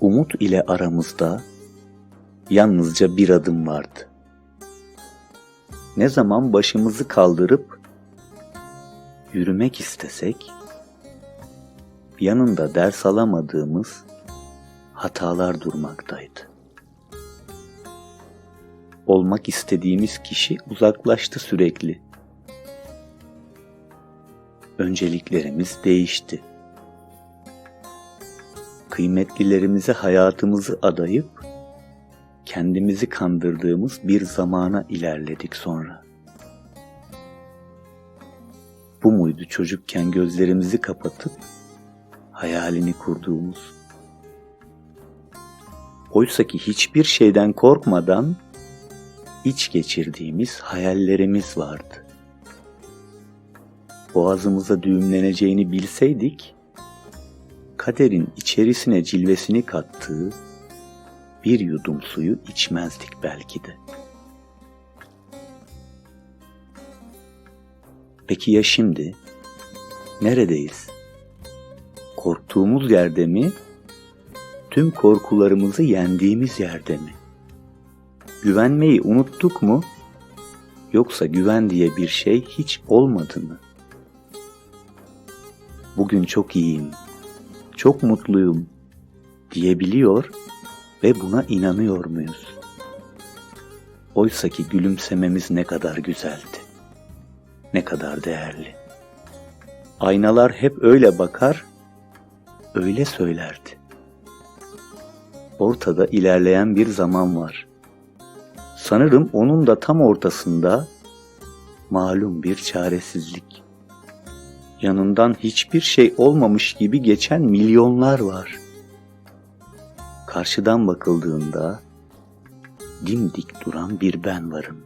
Umut ile aramızda yalnızca bir adım vardı. Ne zaman başımızı kaldırıp yürümek istesek, yanında ders alamadığımız hatalar durmaktaydı. Olmak istediğimiz kişi uzaklaştı sürekli. Önceliklerimiz değişti. Kıymetlilerimize hayatımızı adayıp kendimizi kandırdığımız bir zamana ilerledik sonra. Bu muydu çocukken gözlerimizi kapatıp hayalini kurduğumuz? Oysa ki hiçbir şeyden korkmadan iç geçirdiğimiz hayallerimiz vardı. Boğazımıza düğümleneceğini bilseydik, kaderin içerisine cilvesini kattığı bir yudum suyu içmezdik belki de. Peki ya şimdi? Neredeyiz? Korktuğumuz yerde mi? Tüm korkularımızı yendiğimiz yerde mi? Güvenmeyi unuttuk mu? Yoksa güven diye bir şey hiç olmadı mı? Bugün çok iyiyim, çok mutluyum diyebiliyor ve buna inanıyor muyuz? Oysa ki gülümsememiz ne kadar güzeldi. Ne kadar değerli. Aynalar hep öyle bakar, öyle söylerdi. Ortada ilerleyen bir zaman var. Sanırım onun da tam ortasında malum bir çaresizlik. Yanından hiçbir şey olmamış gibi geçen milyonlar var. Karşıdan bakıldığında dimdik duran bir ben varım.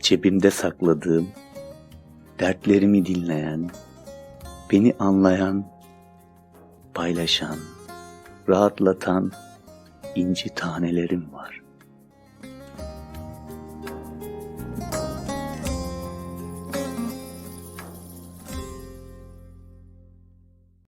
Cebimde sakladığım, dertlerimi dinleyen, beni anlayan, paylaşan, rahatlatan inci tanelerim var.